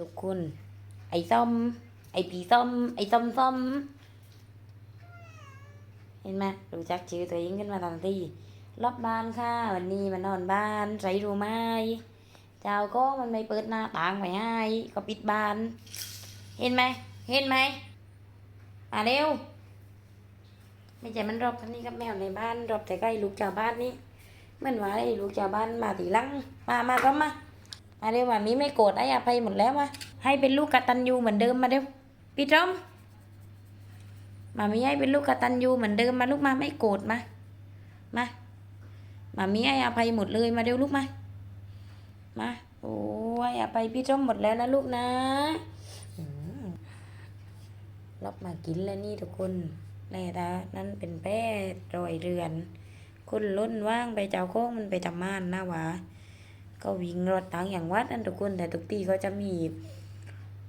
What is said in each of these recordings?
ทุกคน ไอ้ส้ม ไอ้ปีส้ม ไอ้ส้มส้ม เห็นไหมรู้จักชื่อตัวเองขึ้นมาทันทีรอบบ้านค่ะ วันนี้มานนอนบ้านใส่รู้ไหมเจ้าก็มันไม่เปิดหน้าต่างไว้ให้ ก็ปิดบ้าน เห็นไหม เห็นไหมมาเร็ว ไม่ใช่มันรอบคันนี้กับแมวในบ้าน รอบแต่ใกล้ลูกชาวบ้านนี่มันว่าไอ้ลูกชาวบ้านมาตีลัง มา มาก็มา มาเร็วมามีไม่โกรธให้อภัยหมดแล้วมาให้เป็นลูกกตัญญูเหมือนเดิมมาเร็วพี่จอมมามีให้เป็นลูกกตัญญูเหมือนเดิมมาลูกมาไม่โกรธมามามามีให้อภัยหมดเลยมาเร็วลูกมามาโอ้ยอภัยพี่จอมหมดแล้วนะลูกนะรับมากินแล้วนี่ทุกคนแน่ตานั่นเป็นแป้รอยเรือนคนล้นว่างไปเจ้าโค้งมันไปทำมานนะหวา ก็วิ่งรถต่างอย่างวัดนั่นทุกคนแต่ทุกทีเขาจะมี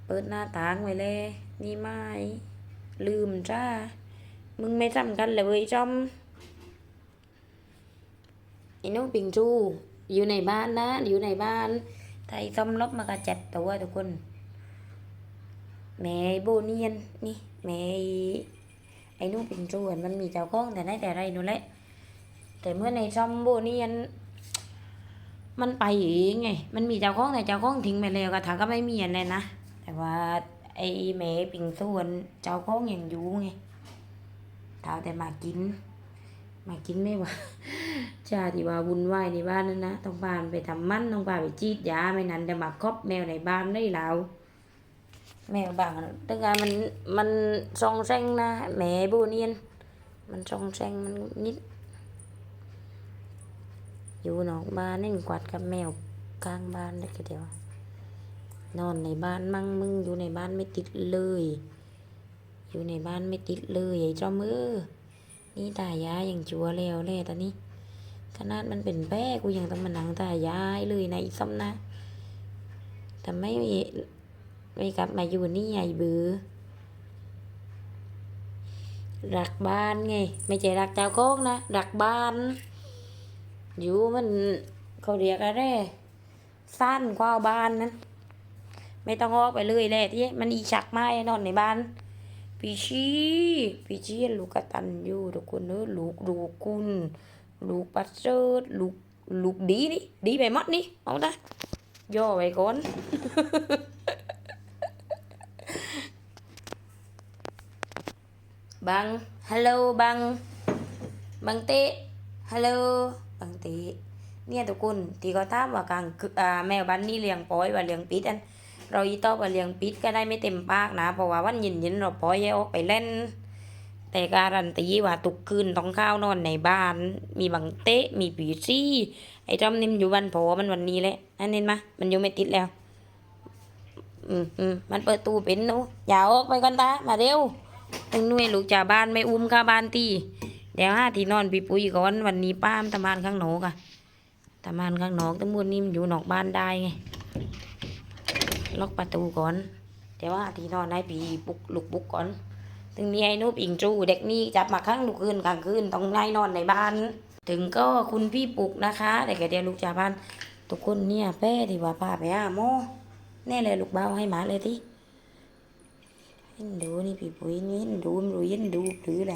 เปิดหน้าต่างไว้เลยนี่ไม่ลืมจ้า มึงไม่จำกันเลยเว้ยจอมไอ้น้องปิงจูอยู่ในบ้านนะ อยู่ในบ้านไทยซ้อมลบมากระจัดตัวทุกคน แม่โบเนียนนี่แม่ไอ้น้องปิงจูอะมันมีเจ้าของแต่ไหนแต่ไรนู่นแหละแต่เมื่อในซอมโบเนียน มันไปเองไง มันมีเจ้าของแต่เจ้าของทิ้งไปแล้วก็ถามก็ไม่มีอันเลยนะ แต่ว่าไอ้แม่ปิงส่วนเจ้าของอยังยูไงเท่าแต่มากิน มากินไม่ว่าชาที่ว่าวุ่นวายในบ้านนั่นนะ ต้องพานไปทำมันต้องพาไปจีดยาไม่นั้นจะมาครอบแมวในบ้านได้แล้วแมวบางตั้งแต่มันมันซองแซงนะแม่โบเนียน มันซองแซงมันนิด อยู่นอกบ้านนี่กวาดกับแมวกลางบ้านได้แค่เดียวนอนในบ้านมั่งมึงอยู่ในบ้านไม่ติดเลย อยู่ในบ้านไม่ติดเลยไอ้จอมเออนี่ตายายอย่างจัวแล้วและตอนนี้ขนาดมันเป็นแป้กูยังต้องมานั่งตายายเลยในะอีซ้ำนะแต่ไม่ไม่กลับมาอยู่นี่ไงเบือรักบ้านไง ไม่ใช่รักเจ้าโคกนะ รักบ้าน อยู่มันเขาเรียกอะไรสั้นกว่าบ้านนั้น ไม่ต้องออกไปเลยแหละที่มันอีฉักไม้นอนในบ้านพี่ชีพี่ชีลูกกตันอยู่ทุกคนเนอะลูกลูกคุณลูกปัสเสริฐลูกลูกดีนี่ดีไปหมดนี่เอาตาย่อไว้ก่อนบังฮัลโหลบังบังเตะฮัลโหล บังเตะเนี่ยทุกคนที่เขาถามว่ากลางอ่าแมวบ้านนี่เลี้ยงปล่อยว่าเลี้ยงปิดอันเราอีตอบว่าเลี้ยงปิดก็ได้ไม่เต็มปากนะ เพราะว่าวันเย็นๆเราปล่อยให้ออกไปเล่น แต่การันตีว่าทุกคืนต้องข้านอนในบ้าน มีบังเตะมีผีซี่ไอ้จอมนิ่มอยู่บ้านพอมันวันนี้แหละนั่นเห็นไหมมันอยู่ไม่ติดแล้วอืมอืมมันเปิดตู้เป็นหนูอย่าออกไปกันตามาเร็วตึงหน่วยลูกจ่าบ้านไม่อุ้มค่าบ้านตี เดี๋ยวห้าที่นอนพี่ปุ้ยก่อนวันนี้ป้ามทำงานข้างนอกอะทำงานข้างนอกทั้งหมดนี่มันอยู่นอกบ้านได้ไงล็อกประตูก่อนเดี๋ยวว่าที่นอนให้ปีปุกลุกปุกก่อนถึงนี้ไอ้นุบอิงจูเด็กนี่จับมาข้างลูกคืนกลางคืนต้องไล่นอนในบ้าน ถึงก็คุณพี่ปลุกนะคะแต่แกเดียวลูกจ่าบ้านทุกคนเนี่ยแป้ที่ว่าพาไปหาหมแน่เลยลูกเบาให้หมาเลยที่เห็นดูนี่พี่ปุ๋ยนี่เห็นดูไม่รู้เห็นดูหรืออะไร